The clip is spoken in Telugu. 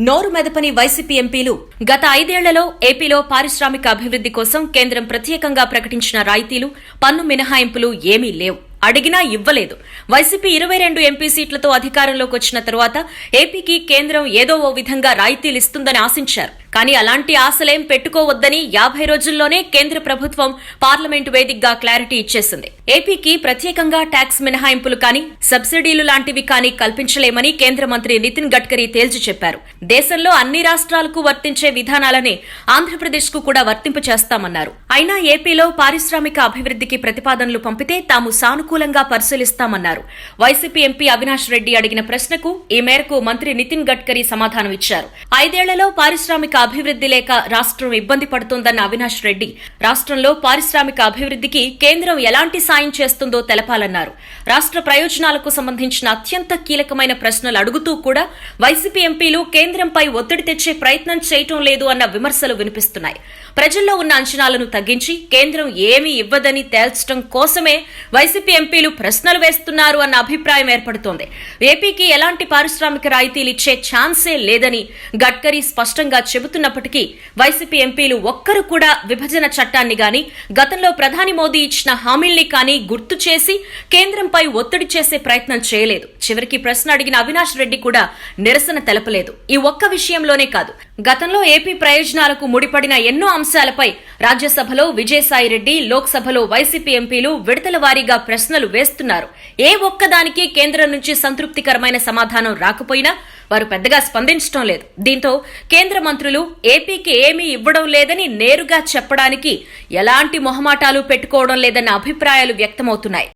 నోరు మెదపని వైసీపీ ఎంపీలు గత ఐదేళ్ళలో ఏపీలో పారిశ్రామిక అభివృద్ది కోసం కేంద్రం ప్రత్యేకంగా ప్రకటించిన రాయితీలు పన్ను మినహాయింపులు ఏమీ లేవు. అడిగినా ఇవ్వలేదు. వైసీపీ ఇరవై రెండు ఎంపీ సీట్లతో అధికారంలోకి వచ్చిన తరువాత ఏపీకి కేంద్రం ఏదో ఓ విధంగా రాయితీలు ఇస్తుందని ఆశించారు. కానీ అలాంటి ఆశలేం పెట్టుకోవద్దని యాభై రోజుల్లోనే కేంద్ర ప్రభుత్వం పార్లమెంటు వేదికగా క్లారిటీ ఇచ్చేసింది. ఏపీకి ప్రత్యేకంగా ట్యాక్స్ మినహాయింపులు కానీ సబ్సిడీలు లాంటివి కానీ కల్పించలేమని కేంద్ర మంత్రి నితిన్ గడ్కరీ తేల్చి చెప్పారు. దేశంలో అన్ని రాష్ట్రాలకు వర్తించే విధానాలనే ఆంధ్రప్రదేశ్కు కూడా వర్తింపు చేస్తామన్నారు. అయినా ఏపీలో పారిశ్రామిక అభివృద్ధికి ప్రతిపాదనలు పంపితే తాము సానుకూలంగా పరిశీలిస్తామన్నారు. వైసీపీ ఎంపీ అవినాష్ రెడ్డి అడిగిన ప్రశ్నకు ఈ మేరకు మంత్రి నితిన్ గడ్కరీ సమాధానం ఇచ్చారు ఐదేళ్ళలో పారిశ్రామిక అభివృద్ధి లేక రాష్ట్రం ఇబ్బంది పడుతోందన్న అవినాష్ రెడ్డి. రాష్ట్రంలో పారిశ్రామిక అభివృద్ధికి కేంద్రం ఎలాంటి సాయం చేస్తుందో తెలపాలన్నారు. రాష్ట్ర ప్రయోజనాలకు సంబంధించిన అత్యంత కీలకమైన ప్రశ్నలు అడుగుతూ కూడా వైసీపీ ఎంపీలు కేంద్రంపై ఒత్తిడి తెచ్చే ప్రయత్నం చేయటం లేదు అన్న విమర్శలు వినిపిస్తున్నాయి. ప్రజల్లో ఉన్న అంచనాలను తగ్గించి కేంద్రం ఏమీ ఇవ్వదని తేల్చడం కోసమే వైసీపీ ఎంపీలు ప్రశ్నలు వేస్తున్నారు అన్న అభిప్రాయం ఏర్పడుతోంది. ఏపీకి ఎలాంటి పారిశ్రామిక రాయితీలు ఇచ్చే ఛాన్సే లేదని గడ్కరీ స్పష్టంగా చెబుతూ చెబుతున్నప్పటికీ వైసీపీ ఎంపీలు ఒక్కరు కూడా విభజన చట్టాన్ని గాని గతంలో ప్రధాని మోదీ ఇచ్చిన హామీల్ని కానీ గుర్తు చేసి కేంద్రంపై ఒత్తిడి చేసే ప్రయత్నం చేయలేదు. చివరికి ప్రశ్న అడిగిన అవినాష్ రెడ్డి కూడా నిరసన తెలపలేదు. ఈ ఒక్క విషయంలోనే కాదు గతంలో ఏపీ ప్రయోజనాలకు ముడిపడిన ఎన్నో అంశాలపై రాజ్యసభలో విజయసాయిరెడ్డి లోక్సభలో వైసీపీ ఎంపీలు విడతల వారీగా ప్రశ్నలు వేస్తున్నారు. ఏ ఒక్కదానికి కేంద్రం నుంచి సంతృప్తికరమైన సమాధానం రాకపోయినా వారు పెద్దగా స్పందించడం లేదు. దీంతో కేంద్ర మంత్రులు ఏపీకి ఏమీ ఇవ్వడం లేదని నేరుగా చెప్పడానికి ఎలాంటి మొహమాటాలు పెట్టుకోవడం లేదన్న అభిప్రాయాలు వ్యక్తమవుతున్నాయి.